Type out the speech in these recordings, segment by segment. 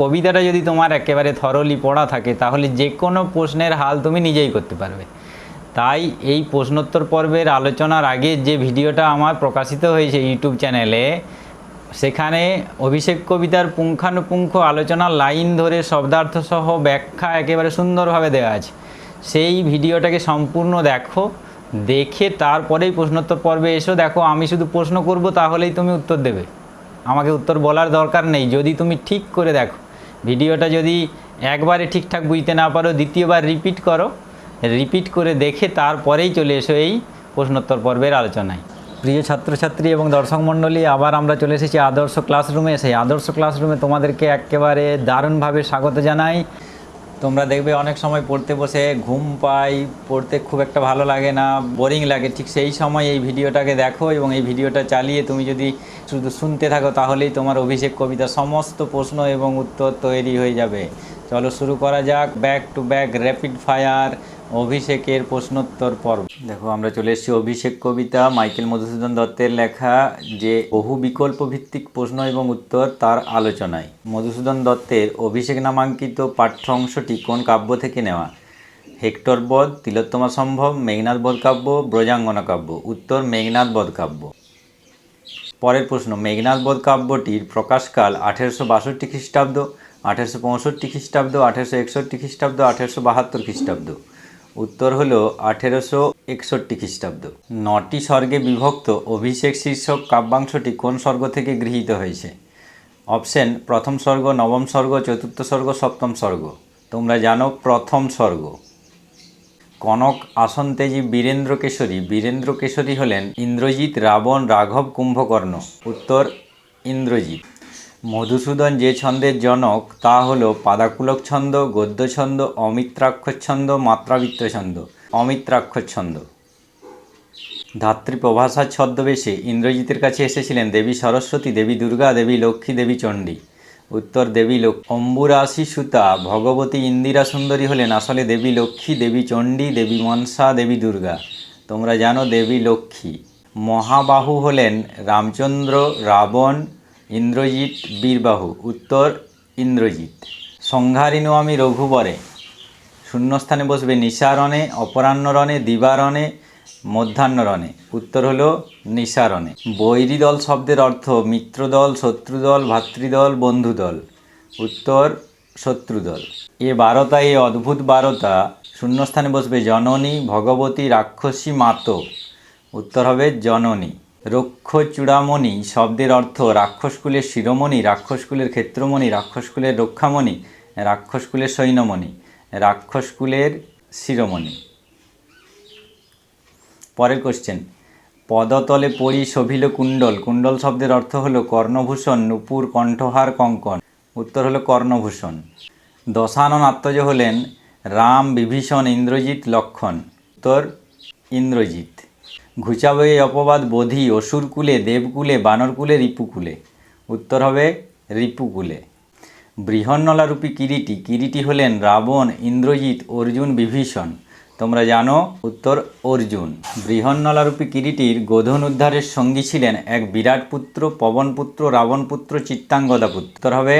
কবিতাটা যদি তোমার একেবারে থরলি পড়া থাকে, তাহলে যে কোনো প্রশ্নের হাল তুমি নিজেই করতে পারবে। তাই এই প্রশ্নোত্তর পর্বের আলোচনার আগে যে ভিডিওটা আমার প্রকাশিত হয়েছে ইউটিউব চ্যানেলে, সেখানে অভিষেক কবিতার পুঙ্খানুপুঙ্খ আলোচনার লাইন ধরে শব্দার্থ সহ ব্যাখ্যা একেবারে সুন্দরভাবে দেওয়া আছে। সেই ভিডিওটাকে সম্পূর্ণ দেখো, দেখে তারপরেই প্রশ্নোত্তর পর্বে এসো। দেখো, আমি শুধু প্রশ্ন করব, তাহলেই তুমি উত্তর দেবে। আমাকে উত্তর বলার দরকার নেই। যদি তুমি ঠিক করে দেখো ভিডিওটা যদি একবারে ঠিকঠাক বুঝতে না পারো, দ্বিতীয়বার রিপিট করো। রিপিট করে দেখে তারপরেই চলে এসো এই প্রশ্নোত্তর পর্বের আলোচনায়। প্রিয় ছাত্রছাত্রী এবং দর্শক মণ্ডলী, আবার আমরা চলে এসেছি আদর্শ ক্লাসরুমে সেই আদর্শ ক্লাসরুমে তোমাদেরকে একেবারে দারুণভাবে স্বাগত জানাই। তোমরা দেখবে অনেক সময় পড়তে বসে ঘুম পাই, পড়তে খুব একটা ভালো লাগে না, বোরিং লাগে। ঠিক সেই সময় এই ভিডিওটাকে দেখো এবং এই ভিডিওটা চালিয়ে তুমি যদি শুধু শুনতে থাকো, তাহলেই তোমার অভিষেক কবিতার সমস্ত প্রশ্ন এবং উত্তর তৈরি হয়ে যাবে। চলো শুরু করা যাক। Back to back rapid fire অভিষেকের প্রশ্নোত্তর পর্ব। দেখো, আমরা চলে এসেছি অভিষেক কবিতা মাইকেল মধুসূদন দত্তের লেখা যে বহু বিকল্প ভিত্তিক প্রশ্ন এবং উত্তর তার আলোচনায়। মধুসূদন দত্তের অভিষেক নামাঙ্কিত পাঠ্য অংশটি কোন কাব্য থেকে নেওয়া? হেক্টর বধ, তিলোত্তমা সম্ভব মেঘনাথ বধ কাব্য, ব্রজাঙ্গনা কাব্য। উত্তর মেঘনাথ বধ কাব্য। পরের প্রশ্ন মেঘনাথ বধ কাব্যটির প্রকাশকাল আঠেরোশো বাষট্টি খ্রিস্টাব্দ, আঠেরোশো পঁয়ষট্টি খ্রিস্টাব্দ, আঠেরোশো একষট্টি খ্রিস্টাব্দ, আঠেরোশো বাহাত্তর খ্রিস্টাব্দ। উত্তর হলো আঠেরোশো একষট্টি খ্রিস্টাব্দ। নটি স্বর্গে বিভক্ত অভিষেক শীর্ষক কাব্যাংশটি কোন স্বর্গ থেকে গৃহীত হয়েছে? অপশন, প্রথম স্বর্গ, নবম স্বর্গ, চতুর্থ স্বর্গ, সপ্তম স্বর্গ। তোমরা জানো প্রথম স্বর্গ। কনক আসনতেজী বীরেন্দ্র কেশরী। বীরেন্দ্র কেশরী হলেন ইন্দ্রজিৎ রাবণ রাঘব কুম্ভকর্ণ। উত্তর, ইন্দ্রজিৎ। মধুসূদন যে ছন্দের জনক, তা হলো পাদাকুলক ছন্দ, গদ্য ছন্দ অমিত্রাক্ষর ছন্দ, মাত্রাবৃত্ত ছন্দ অমিত্রাক্ষর ছন্দ। ধাত্রী প্রভাষার ছদ্মবেশে ইন্দ্রজিতের কাছে এসেছিলেন দেবী সরস্বতী, দেবী দুর্গা, দেবী লক্ষ্মী, দেবী চণ্ডী। উত্তর, দেবী অম্বুরাশি সুতা, ভগবতী ইন্দিরা সুন্দরী হলেন আসলে দেবী লক্ষ্মী, দেবী চণ্ডী, দেবী মনসা, দেবী দুর্গা। তোমরা জানো দেবী লক্ষ্মী। মহাবাহু হলেন রামচন্দ্র, রাবণ ইন্দ্রজিৎ বীরবাহু, উত্তর ইন্দ্রজিৎ। সংহারিনু আমি রঘুবরে। শূন্যস্থানে বসবে নিশারণে অপরাহ্নরণে, দিবারণে, মধ্যাহ্নরণে। উত্তর হলো নিশারণে বৈরী দল শব্দের অর্থ মিত্রদল, শত্রুদল, ভাতৃদল, বন্ধুদল। উত্তর শত্রুদল। এ বারতা, এ অদ্ভুত বারতা, শূন্যস্থানে বসবে জননী, ভগবতী, রাক্ষসী, মাত। উত্তর হবে জননী। রক্ষ চূড়ামণি শব্দের অর্থ রাক্ষসকুলের শিরোমণি, রাক্ষসকুলের ক্ষেত্রমণি, রাক্ষসকুলের রক্ষামণি, রাক্ষসকুলের সৈন্যমণি, রাক্ষসকুলের শিরোমণি। পরের কোশ্চেন পদতলে পড়ি শোভিল কুণ্ডল। কুণ্ডল শব্দের অর্থ হলো কর্ণভূষণ, নুপুর, কণ্ঠহার কঙ্কন উত্তর হলো কর্ণভূষণ। দশানন আত্মজ হলেন রাম, বিভীষণ, ইন্দ্রজিৎ, লক্ষণ। উত্তর, ইন্দ্রজিৎ। ঘুচাবে অপবাদ বোধি অসুরকুলে দেবকুলে বানরকুলে রিপুকুলে উত্তর হবে রিপুকুলে বৃহন্নলারূপী কিরিটি কিরিটি হলেন রাবণ, ইন্দ্রজিৎ, অর্জুন, বিভীষণ। তোমরা জানো উত্তর অর্জুন। বৃহন্নলারূপী কিরিটির গোধন উদ্ধারের সঙ্গী ছিলেন এক বিরাট পুত্র পবনপুত্র রাবণপুত্র চিত্তাঙ্গদা পুত্র। উত্তর হবে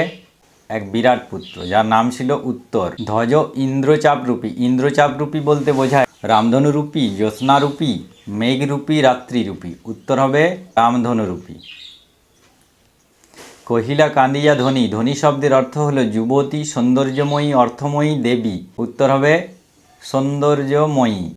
এক বিরাট পুত্র, যার নাম ছিল উত্তর। ধ্বজ ইন্দ্রচাপরূপী। ইন্দ্রচাপরূপী বলতে বোঝায় রামধনুরূপী, জ্যোৎস্নারূপী, মেঘরূপী, রাত্রিরূপী। উত্তর হবে রামধনুরূপী। কহিলা কান্দিয়া ধনী ধনী শব্দের অর্থ হল যুবতী, সৌন্দর্যময়ী, অর্থময়ী দেবী। উত্তর হবে সৌন্দর্যময়ী।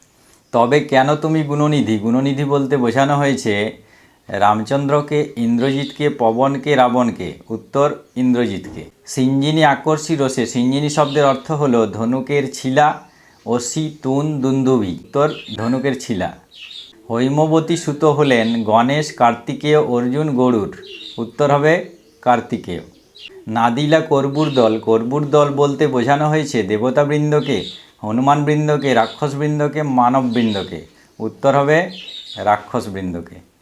তবে কেন তুমি গুণনিধি? গুণনিধি বলতে বোঝানো হয়েছে রামচন্দ্রকে, ইন্দ্রজিৎকে, পবনকে, রাবণকে। উত্তর, ইন্দ্রজিৎকে। সিঞ্জিনী আকর্ষী রসে সিঞ্জিনী শব্দের অর্থ হলো ধনুকের ছিলা অসি তুন দুন্দুবি উত্তর ধনুকের ছিলা। হৈমবতী সুত হলেন গণেশ কার্তিকেয় অর্জুন গরুর। উত্তর হবে কার্তিকেয়। নাদিলা কর্বুর দল কর্বুর দল বলতে বোঝানো হয়েছে দেবতাবৃন্দকে, হনুমানবৃন্দকে, রাক্ষসবৃন্দকে, মানববৃন্দকে। উত্তর হবে রাক্ষসবৃন্দকে।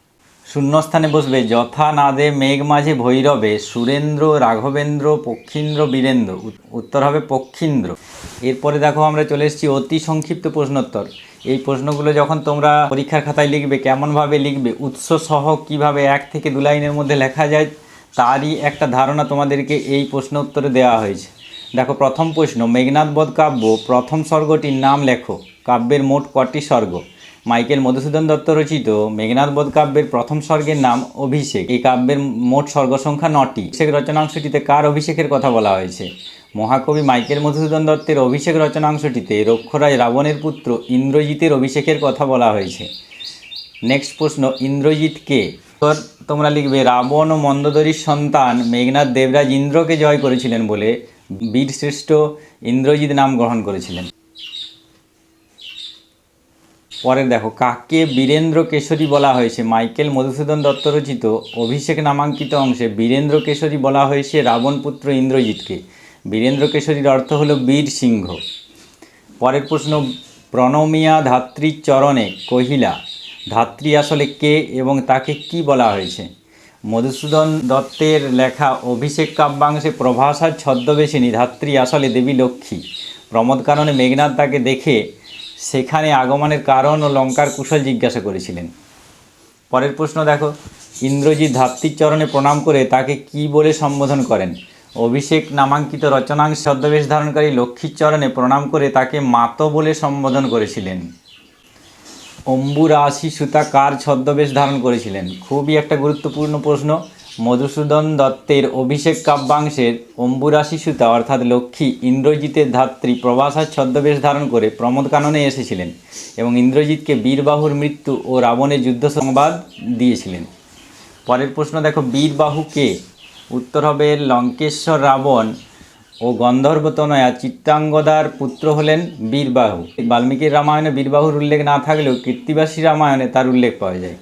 শূন্যস্থানে বসবে। যথা নাদে মেঘ মাঝে ভৈরবে, সুরেন্দ্র, রাঘবেন্দ্র, পক্ষীন্দ্র, বীরেন্দ্র। উত্তর হবে পক্ষীন্দ্র। এরপরে দেখো আমরা চলে এসেছি অতি সংক্ষিপ্ত প্রশ্নোত্তর। এই প্রশ্নগুলো যখন তোমরা পরীক্ষার খাতায় লিখবে, কেমনভাবে লিখবে উৎস সহ কীভাবে এক থেকে দু লাইনের মধ্যে লেখা যায়, তারই একটা ধারণা তোমাদেরকে এই প্রশ্ন উত্তরে দেওয়া হয়েছে। দেখো, প্রথম প্রশ্ন মেঘনাথ বধ কাব্য, প্রথম স্বর্গটির নাম লেখো। কাব্যের মোট কটি স্বর্গ? মাইকেল মধুসূদন দত্ত রচিত মেঘনাথ বধ কাব্যের প্রথম স্বর্গের নাম অভিষেক। এই কাব্যের মোট স্বর্গ সংখ্যা নটি। অভিষেক রচনাংশটিতে কার অভিষেকের কথা বলা হয়েছে? মহাকবি মাইকেল মধুসূদন দত্তের অভিষেক রচনাংশটিতে রক্ষরাজ রাবণের পুত্র ইন্দ্রজিতের অভিষেকের কথা বলা হয়েছে। নেক্সট প্রশ্ন, ইন্দ্রজিৎ কে? তোমরা লিখবে, রাবণ ও মন্দোদরীর সন্তান মেঘনাথ দেবরাজ ইন্দ্রকে জয় করেছিলেন বলে বীরশ্রেষ্ঠ ইন্দ্রজিৎ নাম গ্রহণ করেছিলেন। পরে দেখো কাকে বীরেন্দ্র কেশরী বলা হয়েছে। মাইকেল মধুসূদন দত্ত রচিত অভিষেক নামাঙ্কিত অংশে বীরেন্দ্র কেশরী বলা হয়েছে রাবণপুত্র ইন্দ্রজিৎকে। বীরেন্দ্র কেশরীর অর্থ হলো বীর সিংহ। পরের প্রশ্ন, প্রণমিয়া ধাত্রীর চরণে কহিলা, ধাত্রী আসলে কে এবং তাকে কি বলা হয়েছে? মধুসূদন দত্তের লেখা অভিষেক কাব্যাংশে প্রভাসার ছদ্মবেশিনী ধাত্রী আসলে দেবী লক্ষ্মী। প্রমোদ কারণে মেঘনাথ তাকে দেখে সেখানে আগমনের কারণ ও লঙ্কার কুশল জিজ্ঞাসা করেছিলেন। পরের প্রশ্ন দেখো, ইন্দ্রজিৎ ধাত্রীর চরণে প্রণাম করে তাকে কি বলে সম্বোধন করেন? অভিষেক নামাঙ্কিত রচনাংশ ছদ্মবেশ ধারণকারী লক্ষ্মীর চরণে প্রণাম করে তাকে মাত বলে সম্বোধন করেছিলেন। অম্বুরাশি সুতা কার ছদ্মবেশ ধারণ করেছিলেন? খুবই একটা গুরুত্বপূর্ণ প্রশ্ন। মধুসূদন দত্তের অভিষেক কাব্যাংশের অম্বুরাশি সুতা অর্থাৎ লক্ষ্মী ইন্দ্রজিতের ধাত্রী প্রভাসার ছদ্মবেশ ধারণ করে প্রমোদ কাননে এসেছিলেন এবং ইন্দ্রজিৎকে বীরবাহুর মৃত্যু ও রাবণের যুদ্ধ সংবাদ দিয়েছিলেন। পরের প্রশ্ন, দেখো, বীরবাহু কে? উত্তর হবে, লঙ্কেশ্বর রাবণ ও গন্ধর্বতনয়া চিত্রাঙ্গদার পুত্র হলেন বীরবাহু। বাল্মীকির রামায়ণে বীরবাহুর উল্লেখ না থাকলেও কীর্তিবাসী রামায়ণে তার উল্লেখ পাওয়া যায়।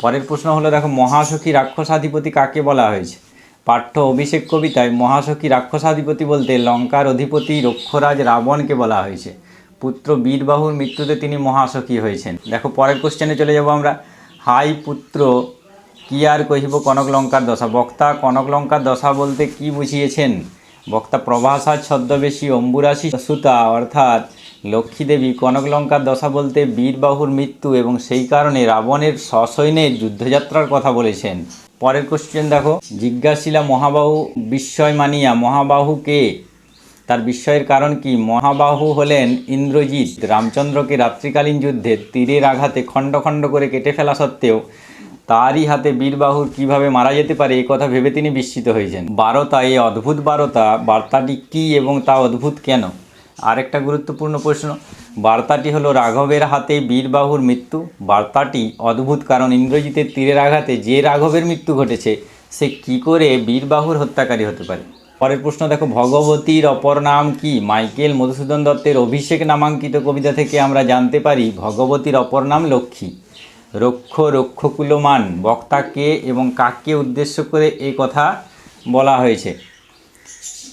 পরের প্রশ্ন হলো, দেখো, মহাসখী রাক্ষসাধিপতি কাকে বলা হয়েছে? পাঠ্য অভিষেক কবিতায় মহাসখী রাক্ষসাধিপতি বলতে লঙ্কার অধিপতি রক্ষরাজ রাবণকে বলা হয়েছে। পুত্র বীরবাহুর মৃত্যুতে তিনি মহাসখী হয়েছেন। দেখো, পরের কোশ্চেনে চলে যাব আমরা। হাই পুত্র, কি আর কহিব কনক লঙ্কার দশা? বক্তা কনক লঙ্কার দশা বলতে কি বুঝিয়েছেন? বক্তা প্রভাসা ছদ্মবেশী, অম্বুরাশি সুতা, অর্থাৎ লক্ষ্মীদেবী কনকলঙ্কার দশা বলতে বীরবাহুর মৃত্যু এবং সেই কারণে রাবণের সসৈন্যের যুদ্ধযাত্রার কথা বলেছেন। পরের কোশ্চেন দেখো, জিজ্ঞাসিলা মহাবাহু বিস্ময় মানিয়া মহাবাহু কে তার বিস্ময়ের কারণ কি? মহাবাহু হলেন ইন্দ্রজিৎ, রামচন্দ্রকে রাত্রিকালীন যুদ্ধে তীরের আঘাতে খণ্ড খণ্ড করে কেটে ফেলা সত্ত্বেও তারই হাতে বীরবাহুর কীভাবে মারা যেতে পারে এই কথা ভেবে তিনি বিস্মিত হয়েছেন। বারতা এই অদ্ভুত বারতা, বার্তাটি কি এবং তা অদ্ভুত কেন? আরেকটা গুরুত্বপূর্ণ প্রশ্ন, বার্তাটি হলো রাঘবের হাতে বীরবাহুর মৃত্যু। বার্তাটি অদ্ভুত কারণ ইন্দ্রজিতের তীরের আঘাতে যে রাঘবের মৃত্যু ঘটেছে, সে কি করে বীরবাহুর হত্যাকারী হতে পারে? পরের প্রশ্ন, দেখো, ভগবতীর অপর নাম কি? মাইকেল মধুসূদন দত্তের অভিষেক নামাঙ্কিত কবিতা থেকে আমরা জানতে পারি ভগবতীর অপর নাম লক্ষ্মী। রক্ষ, রক্ষকুলমান, বক্তাকে এবং কাককে উদ্দেশ্য করে এই কথা বলা হয়েছে।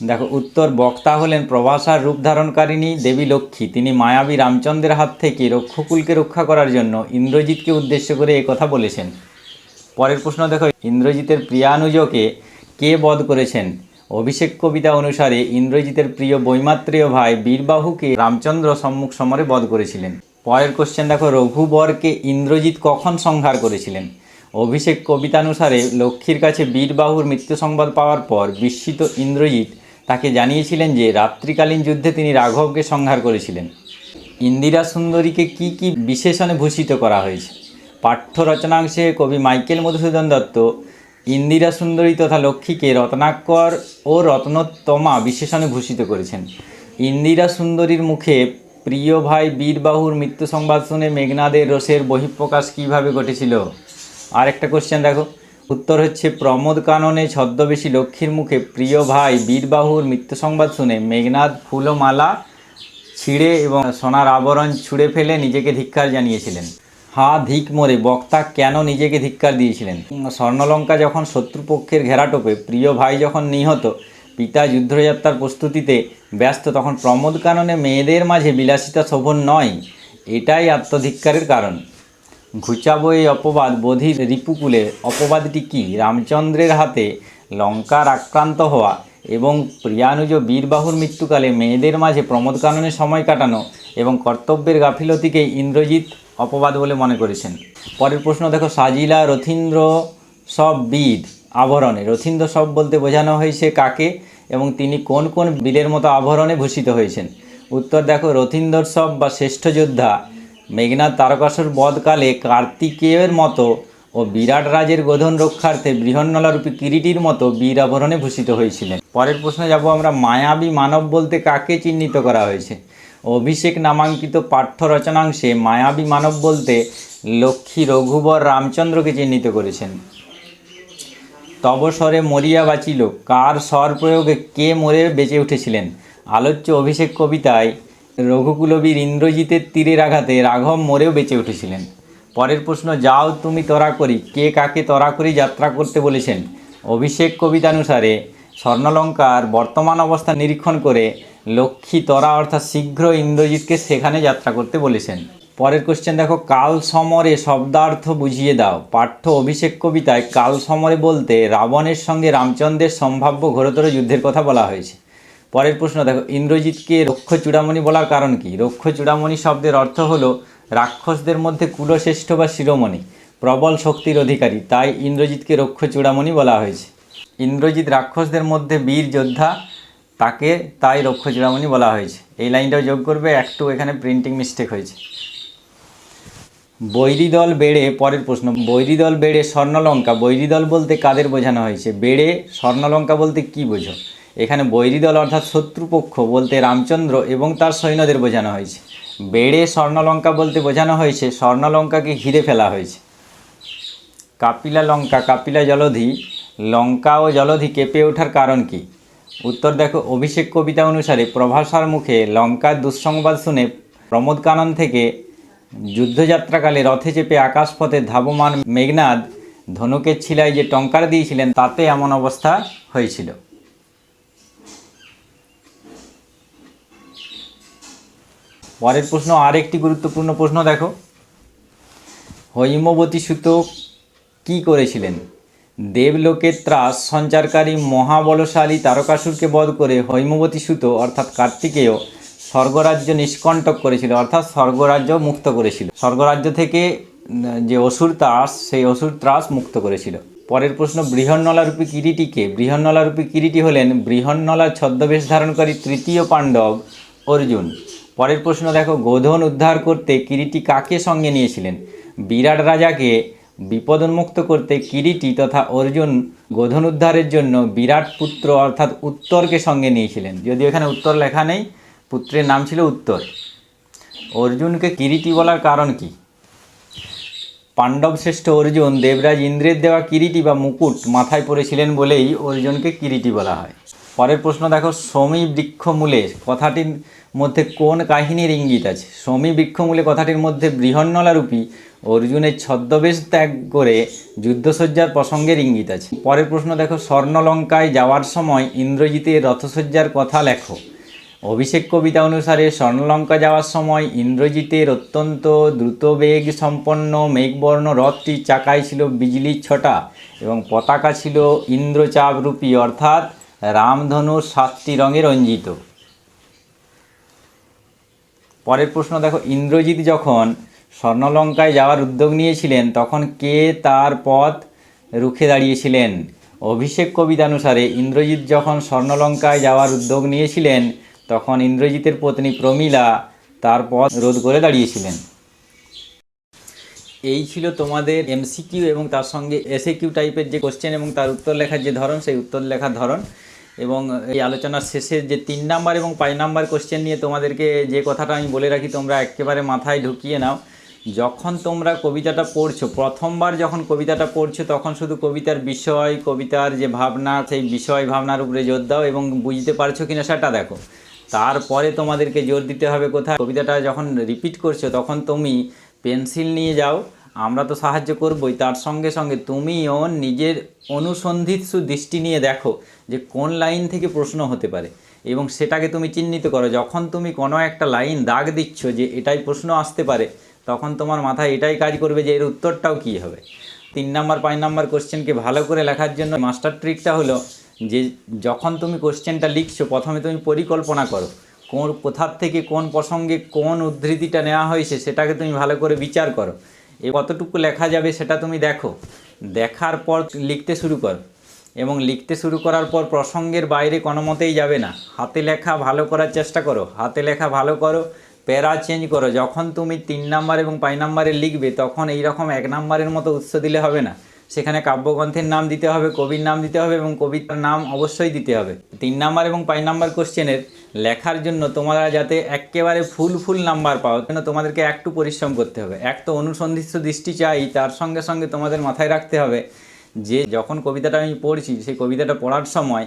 দেখো, উত্তর, বক্তা হলেন প্রভাসার রূপ ধারণকারিণী দেবী লক্ষ্মী। তিনি মায়াবী রামচন্দ্রের হাত থেকে রক্ষকুলকে রক্ষা করার জন্য ইন্দ্রজিৎকে উদ্দেশ্য করে এই কথা বলেছেন। পরের প্রশ্ন দেখো, ইন্দ্রজিতের প্রিয়ানুজকে কে বধ করেছেন? অভিষেক কবিতা অনুসারে ইন্দ্রজিতের প্রিয় বৈমাত্রীয় ভাই বীরবাহুকে রামচন্দ্র সম্মুখ সমরে বধ করেছিলেন। পরের কোশ্চেন দেখো, রঘুবরকে ইন্দ্রজিৎ কখন সংহার করেছিলেন? অভিষেক কবিতানুসারে লক্ষ্মীর কাছে বীরবাহুর মৃত্যু সংবাদ পাওয়ার পর বিস্মিত ইন্দ্রজিৎ তাকে জানিয়েছিলেন যে রাত্রিকালীন যুদ্ধে তিনি রাঘবকে সংহার করেছিলেন। ইন্দিরা সুন্দরীকে কি কি বিশেষণে ভূষিত করা হয়েছে? পাঠ্য রচনাংশে কবি মাইকেল মধুসূদন দত্ত, ইন্দিরা সুন্দরী তথা লক্ষ্মীকে রত্নাকর ও রত্নোত্তমা বিশেষণে ভূষিত করেছেন। ইন্দিরা সুন্দরীর মুখে প্রিয় ভাই বীরবাহুর মৃত্যু সংবাদ শুনে মেঘনাদের রোষের বহিঃপ্রকাশ কীভাবে ঘটেছিল? আর একটা কোশ্চেন দেখো। উত্তর হচ্ছে, প্রমোদ কাননে ছদ্মবেশী লক্ষ্মীর মুখে প্রিয় ভাই বীরবাহুর মৃত্যু সংবাদ শুনে মেঘনাদ ফুল ও মালা ছিঁড়ে এবং সোনার আবরণ ছুঁড়ে ফেলে নিজেকে ধিক্কার জানিয়েছিলেন। হা ধিক মোরে, বক্তা কেন নিজেকে ধিক্কার দিয়েছিলেন? স্বর্ণলঙ্কা যখন শত্রুপক্ষের ঘেরাটোপে প্রিয় ভাই যখন নিহত, পিতা যুদ্ধযাত্রার প্রস্তুতিতে ব্যস্ত, তখন প্রমোদ কাননে মেয়েদের মাঝে বিলাসিতা শোভন নয়, এটাই আত্মধিক্কারের কারণ। ঘুচাবো এই অপবাদ বোধির রিপুকুলে, অপবাদটি কি? রামচন্দ্রের হাতে লঙ্কার আক্রান্ত হওয়া এবং প্রিয়ানুজ বীরবাহুর মৃত্যুকালে মেয়েদের মাঝে প্রমোদ কাননে সময় কাটানো এবং কর্তব্যের গাফিলতিকে ইন্দ্রজিৎ অপবাদ বলে মনে করেছেন। পরের প্রশ্ন, দেখো, সাজিলা রথীন্দ্র সব বিদ আভরণে, রথীন্দ্র সব বলতে বোঝানো হয়েছে কাকে এবং তিনি কোন কোন বীরের মতো আভরণে ভূষিত হয়েছেন? উত্তর, দেখো, রথিন্দর সব বা শ্রেষ্ঠ যোদ্ধা মেঘনাথ তারকাসুর বধকালে কার্তিকেয়ের মতো ও বিরাট রাজের গোধন রক্ষার্থে বৃহন্নলারূপী কিরিটির মতো বীর আভরণে ভূষিত হয়েছিলেন। পরের প্রশ্নে যাব আমরা, মায়াবী মানব বলতে কাকে চিহ্নিত করা হয়েছে? অভিষেক নামাঙ্কিত পাঠ্য রচনাংশে মায়াবী মানব বলতে লক্ষ্মী রঘুবর রামচন্দ্রকে চিহ্নিত করেছেন। তবসরে মরিয়া বাঁচিল, কার স্বর প্রয়োগে কে মরে বেঁচে উঠেছিলেন? আলোচ্য অভিষেক কবিতায় রঘুকুলবীর ইন্দ্রজিতের তীরের আঘাতে রাঘব মরেও বেঁচে উঠেছিলেন। পরের প্রশ্ন, যাও তুমি তরা করি, কে কাকে তরা করি যাত্রা করতে বলেছেন? অভিষেক কবিতানুসারে স্বর্ণলঙ্কার বর্তমান অবস্থা নিরীক্ষণ করে লক্ষ্মী তরা অর্থাৎ শীঘ্র ইন্দ্রজিৎকে সেখানে যাত্রা করতে বলেছেন। পরের কোশ্চেন দেখো কাল সমরে শব্দার্থ বুঝিয়ে দাও। পাঠ্য অভিষেক কবিতায় কাল সমরে বলতে রাবণের সঙ্গে রামচন্দ্রের সম্ভাব্য ঘোরতর যুদ্ধের কথা বলা হয়েছে। পরের প্রশ্ন দেখো, ইন্দ্রজিৎকে রক্ষ চূড়ামণি বলার কারণ কি? রক্ষ চূড়ামণি শব্দের অর্থ হলো রাক্ষসদের মধ্যে কুলশ্রেষ্ঠ বা শিরোমণি, প্রবল শক্তির অধিকারী, তাই ইন্দ্রজিৎকে রক্ষ চূড়ামণি বলা হয়েছে। ইন্দ্রজিৎ রাক্ষসদের মধ্যে বীর যোদ্ধা, তাকে তাই রক্ষ চূড়ামণি বলা হয়েছে। এই লাইনটাও যোগ করবে একটু এখানে প্রিন্টিং মিস্টেক হয়েছে। বৈরী দল বেড়ে, পরের প্রশ্ন বৈরী দল বেড়ে স্বর্ণলঙ্কা বৈরী দল বলতে কাদের বোঝানো হয়েছে? বেড়ে, স্বর্ণলঙ্কা বলতে কি বোঝো? এখানে বৈরী দল অর্থাৎ শত্রুপক্ষ বলতে রামচন্দ্র এবং তার সৈন্যদের বোঝানো হয়েছে। বেড়ে স্বর্ণলঙ্কা বলতে বোঝানো হয়েছে, স্বর্ণলঙ্কাকে ঘিরে ফেলা হয়েছে। কাপিলা লঙ্কা, কাপিলা জলধি, লঙ্কা ও জলধি কেঁপে ওঠার কারণ কি? উত্তর দেখো, অভিষেক কবিতা অনুসারে প্রভাসার মুখে লঙ্কার দুঃসংবাদ শুনে প্রমোদ কানন থেকে যুদ্ধযাত্রাকালে রথে চেপে আকাশপথে ধাবমান মেঘনাদ ধনুকের ছিলায় যে টঙ্কার দিয়েছিলেন, তাতে এমন অবস্থা হয়েছিল। পরের প্রশ্ন, আরেকটি গুরুত্বপূর্ণ প্রশ্ন দেখো। হৈমবতী সুত কি করেছিলেন? দেবলোকের ত্রাস সঞ্চারকারী মহাবলশালী তারকাসুরকে বধ করে হৈমবতী সুত অর্থাৎ কার্তিকেয়, স্বর্গরাজ্য নিষ্কণ্টক করেছিল, অর্থাৎ স্বর্গরাজ্য মুক্ত করেছিল। স্বর্গরাজ্য থেকে যে অসুর ত্রাস সেই অসুর ত্রাস মুক্ত করেছিল। পরের প্রশ্ন, বৃহন্নলারূপী কিরিটিকে? বৃহন্নলারূপী কিরিটি হলেন বৃহন্নলার ছদ্মবেশ ধারণকারী তৃতীয় পাণ্ডব অর্জুন। পরের প্রশ্ন দেখো, গোধন উদ্ধার করতে কিরিটি কাকে সঙ্গে নিয়েছিলেন? বিরাট রাজাকে বিপদোন্মুক্ত করতে কিরিটি তথা অর্জুন গোধন উদ্ধারের জন্য বিরাট পুত্র অর্থাৎ উত্তরকে সঙ্গে নিয়েছিলেন। যদিও এখানে উত্তর লেখা নেই, পুত্রের নাম ছিল উত্তর। অর্জুনকে কিরিটি বলার কারণ কি? পাণ্ডব শ্রেষ্ঠ অর্জুন, দেবরাজ ইন্দ্রের দেওয়া কিরিটি বা মুকুট মাথায় পরেছিলেন বলেই অর্জুনকে কিরিটি বলা হয়। পরের প্রশ্ন দেখো সমী বৃক্ষমূলে কথাটির মধ্যে কোন কাহিনীর ইঙ্গিত আছে? সমী বৃক্ষমূলে কথাটির মধ্যে বৃহন্নলারূপী অর্জুনের ছদ্মবেশ ত্যাগ করে যুদ্ধসজ্জার প্রসঙ্গের ইঙ্গিত আছে। পরের প্রশ্ন দেখো, স্বর্ণলঙ্কায় যাওয়ার সময় ইন্দ্রজিতের রথসজ্জার কথা লেখো। অভিষেক কবিতা অনুসারে স্বর্ণলঙ্কা যাওয়ার সময় ইন্দ্রজিতের অত্যন্ত দ্রুতবেগ সম্পন্ন মেঘবর্ণ রথটির চাকায় ছিল বিজলির ছটা এবং পতাকা ছিল ইন্দ্রচাপরূপী অর্থাৎ রামধনুর সাতটি রঙে রঞ্জিত। পরের প্রশ্ন দেখো, ইন্দ্রজিৎ যখন স্বর্ণলঙ্কায় যাওয়ার উদ্যোগ নিয়েছিলেন, তখন কে তার পথ রুখে দাঁড়িয়েছিলেন? অভিষেক কবিতানুসারে, ইন্দ্রজিৎ যখন স্বর্ণলঙ্কায় যাওয়ার উদ্যোগ নিয়েছিলেন, তখন ইন্দ্রজিতের পত্নী প্রমীলা তার পথ রোধ করে দাঁড়িয়েছিলেন। এই ছিল তোমাদের এমসিকিউ এবং তার সঙ্গে এসএ কিউ টাইপের যে কোশ্চেন এবং তার উত্তর লেখার যে ধরন, সেই উত্তর লেখার ধরন। এবং এই আলোচনার শেষে যে তিন নাম্বার এবং পাঁচ নাম্বার কোশ্চেন নিয়ে তোমাদেরকে যে কথাটা আমি বলে রাখি, তোমরা একেবারে মাথায় ঢুকিয়ে নাও। যখন তোমরা কবিতাটা পড়ছো, প্রথমবার যখন কবিতাটা পড়ছো, তখন শুধু কবিতার বিষয়, কবিতার যে ভাবনা, সেই বিষয় ভাবনার উপরে জোর দাও এবং বুঝতে পারছ কিনা সেটা দেখো। তারপরে তোমাদেরকে জোর দিতে হবে কোথায়? কবিতাটা যখন রিপিট করছ, তখন তুমি পেন্সিল নিয়ে যাও আমরা তো সাহায্য করবই, তার সঙ্গে সঙ্গে তুমিও নিজের অনুসন্ধিৎসু দৃষ্টি নিয়ে দেখো যে কোন লাইন থেকে প্রশ্ন হতে পারে। এবং সেটাকে তুমি চিহ্নিত করো, যখন তুমি কোনো একটা লাইন দাগ দিচ্ছ যে এটাই প্রশ্ন আসতে পারে, তখন তোমার মাথায় এটাই কাজ করবে যে এর উত্তরটাও কী হবে। তিন নাম্বার, পাঁচ নাম্বার কোশ্চেনকে ভালো করে লেখার জন্য মাস্টার ট্রিকটা হলো যে যখন তুমি কোশ্চেনটা লিখছো, প্রথমে তুমি পরিকল্পনা করো, কোন কোথার থেকে কোন প্রসঙ্গে কোন উদ্ধৃতিটা নেওয়া হয়েছে সেটাকে তুমি ভালো করে বিচার করো। এ কতটুকু লেখা যাবে সেটা তুমি দেখো। দেখার পর লিখতে শুরু করো। এবং লিখতে শুরু করার পর প্রসঙ্গের বাইরে কোনো মতেই যাবে না। হাতে লেখা ভালো করার চেষ্টা করো। হাতে লেখা ভালো করো, প্যারা চেঞ্জ করো। যখন তুমি তিন নাম্বার এবং পাঁচ নাম্বারে লিখবে, তখন এই রকম এক নাম্বারের মতো উৎস দিলে হবে না। সেখানে কাব্যগ্রন্থের নাম দিতে হবে, কবির নাম দিতে হবে এবং কবিতার নাম অবশ্যই দিতে হবে। তিন নাম্বার এবং পাঁচ নাম্বার কোশ্চেনের লেখার জন্য তোমরা যাতে একেবারে ফুল ফুল নাম্বার পাও, কেন তোমাদেরকে একটু পরিশ্রম করতে হবে। এক তো অনুসন্ধিৎস দৃষ্টি চাই, তার সঙ্গে সঙ্গে তোমাদের মাথায় রাখতে হবে যে, যখন কবিতাটা আমি পড়ছি, সেই কবিতাটা পড়ার সময়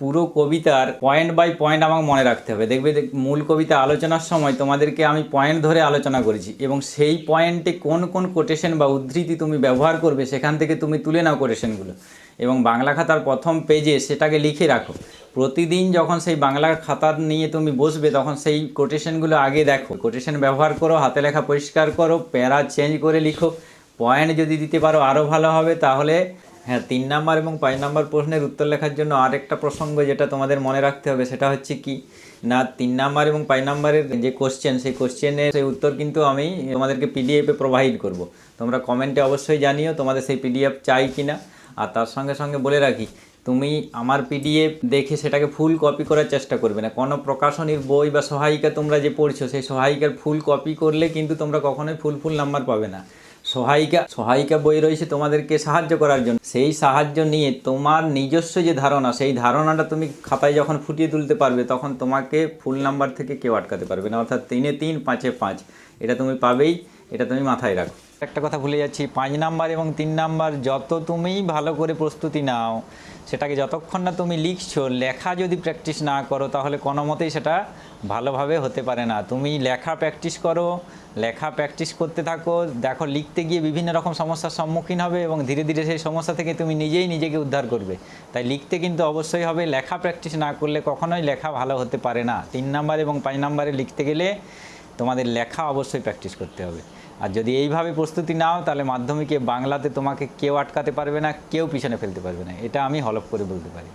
পুরো কবিতার পয়েন্ট বাই পয়েন্ট আমাকে মনে রাখতে হবে। দেখবে মূল কবিতা আলোচনার সময় তোমাদেরকে আমি পয়েন্ট ধরে আলোচনা করেছি এবং সেই পয়েন্টে কোন কোন কোটেশন বা উদ্ধৃতি তুমি ব্যবহার করবে, সেখান থেকে তুমি তুলে নাও কোটেশনগুলো এবং বাংলা খাতার প্রথম পেজে সেটাকে লিখে রাখো। প্রতিদিন যখন সেই বাংলা খাতা নিয়ে তুমি বসবে, তখন সেই কোটেশনগুলো আগে দেখো। কোটেশন ব্যবহার করো, হাতে লেখা পরিষ্কার করো, প্যারা চেঞ্জ করে লিখো। পয়েন্ট যদি দিতে পারো আরও ভালো হবে, তাহলে হ্যাঁ তিন নাম্বার এবং পাঁচ নাম্বার প্রশ্নের উত্তর লেখার জন্য আরেকটা প্রসঙ্গ যেটা তোমাদের মনে রাখতে হবে, সেটা হচ্ছে কি? না, তিন নাম্বার এবং পাঁচ নাম্বারের যে কোশ্চেন সেই কোশ্চেনের সেই উত্তর কিন্তু আমি তোমাদেরকে পিডিএফে প্রোভাইড করব। তোমরা কমেন্টে অবশ্যই জানিও তোমাদের সেই পিডিএফ চাই কিনা। আর তার সঙ্গে সঙ্গে বলে রাখি, তুমি আমার পিডিএফ দেখে সেটাকে ফুল কপি করার চেষ্টা করবে না। কোনো প্রকাশনীর বই বা সহায়িকা তোমরা যে পড়ছো, সেই সহায়িকার ফুল কপি করলে কিন্তু তোমরা কখনোই ফুল ফুল নাম্বার পাবে না। সহায়িকা সহায়িকা বই রয়েছে তোমাদেরকে সাহায্য করার জন্য। সেই সাহায্য নিয়ে তোমার নিজস্ব যে ধারণা, সেই ধারণাটা তুমি খাতায় যখন ফুটিয়ে তুলতে পারবে, তখন তোমাকে ফুল নাম্বার থেকে কেউ আটকাতে পারবে না। অর্থাৎ তিনে তিন, পাঁচে পাঁচ। এটা তুমি পাবেই, এটা তুমি মাথায় রাখো। একটা কথা ভুলে যাচ্ছি, পাঁচ নাম্বার এবং তিন নাম্বার যত তুমি ভালো করে প্রস্তুতি নাও, সেটাকে যতক্ষণ না তুমি লিখছো, লেখা যদি প্র্যাকটিস না করো, তাহলে কোনো মতেই সেটা ভালোভাবে হতে পারে না। তুমি লেখা প্র্যাকটিস করো, লেখা প্র্যাকটিস করতে থাকো, দেখো লিখতে গিয়ে বিভিন্ন রকম সমস্যার সম্মুখীন হবে এবং ধীরে ধীরে সেই সমস্যা থেকে তুমি নিজেই নিজেকে উদ্ধার করবে। তাই লিখতে কিন্তু অবশ্যই হবে, লেখা প্র্যাকটিস না করলে কখনোই লেখা ভালো হতে পারে না। তিন নাম্বার এবং পাঁচ নাম্বারে লিখতে গেলে তোমাদের লেখা অবশ্যই প্র্যাকটিস করতে হবে। আর যদি এইভাবে প্রস্তুতি নাও, তাহলে মাধ্যমিকে বাংলাতে তোমাকে কেউ আটকাতে পারবে না, কেউ পিছনে ফেলতে পারবে না। এটা আমি হলফ করে বলতে পারি।